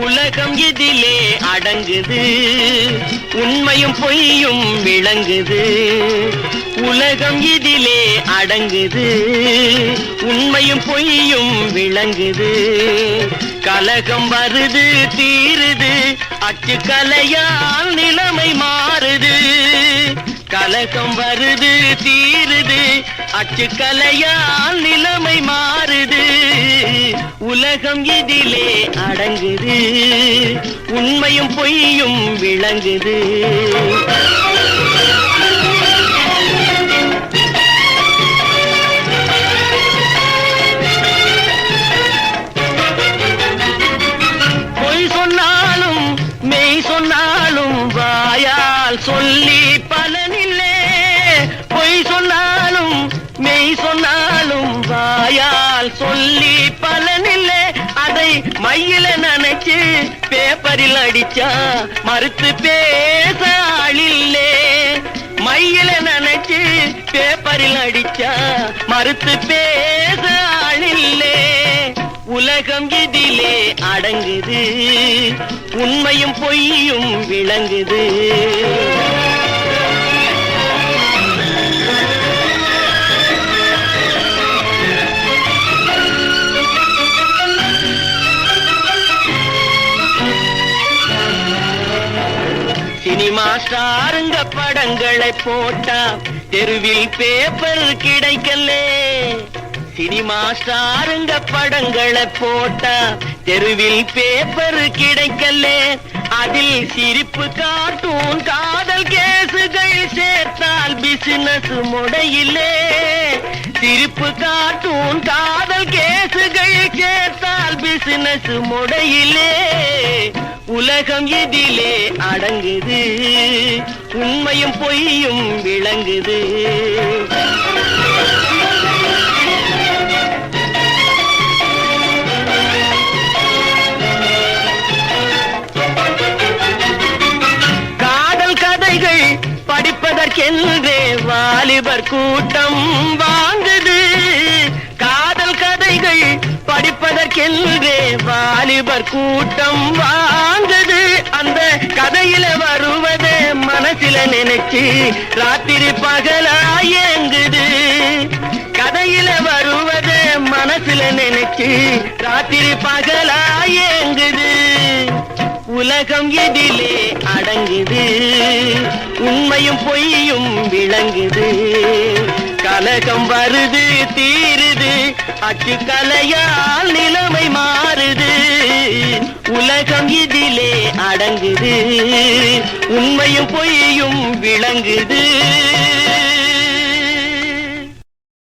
உலகம் எதிலே அடங்குது. உண்மையும் பொய்யும் விளங்குது. உலகம் எதிலே அடங்குது. உண்மையும் பொய்யும் விளங்குது. கலகம் வருது தீருது. அச்சு கலையால் நிலைமை மாறுது. கலகம் வருது தீர் அச்சுக்கலையால் நிலைமை மாறுது. உலகம் இதிலே அடங்குது. உண்மையும் பொய்யும் விளங்குது. பொய் சொன்னாலும் மெய் சொன்னாலும் வாயால் சொல்லி பலனில்லே. பொய் சொன்னாலும் மெய் சொன்னாலும் வாயால் சொல்லி பலனில்லை. அதை மையில நினைச்சு பேப்பரில் அடிச்சா மறுத்து பேச ஆளில்லே. மையில நினைச்சு பேப்பரில் அடிச்சா மறுத்து பேச ஆளில்லே. உலகம் இதிலே அடங்குது. உண்மையும் பொய்யும் விளங்குது. ஸ்டாருங்க படங்களை போட்டா தெருவில் பேப்பர் கிடைக்கலே சினிமா ஸ்டாருங்க படங்களை போட்டா தெருவில் பேப்பர் கிடைக்கலே அதில் சிரிப்பு காட்டும் காதல் கேசுகள் சேர்த்தால் பிசினஸ் முடையிலே சிரிப்பு காட்டும் காதல் கேசுகள் சேர்த்தால் பிசினஸ் முடையிலே உலகம் எதிலே அடங்குது. உண்மையும் பொய்யும் விளங்குது. காதல் கதைகள் படிப்பதற்கென்றே வாலிபர் கூட்டம் வாங்குது. காதல் கதைகள் படிப்பதற்கென்றே வாலிபர் கூட்டம் வா எனக்கு ராத்திரி பகலா ஏங்குது. கதையில வருவதே மனசுல நினைச்சு ராத்திரி பகலா ஏங்குது. உலகம் எதிலே அடங்குது. உண்மையும் பொய்யும் விளங்குது. கலகம் வருது தீருது. அச்சு கலையால் நிலைமை மாறுது. உலகம் இதிலே அடங்குது. உண்மையும் பொய்யும் விளங்குது.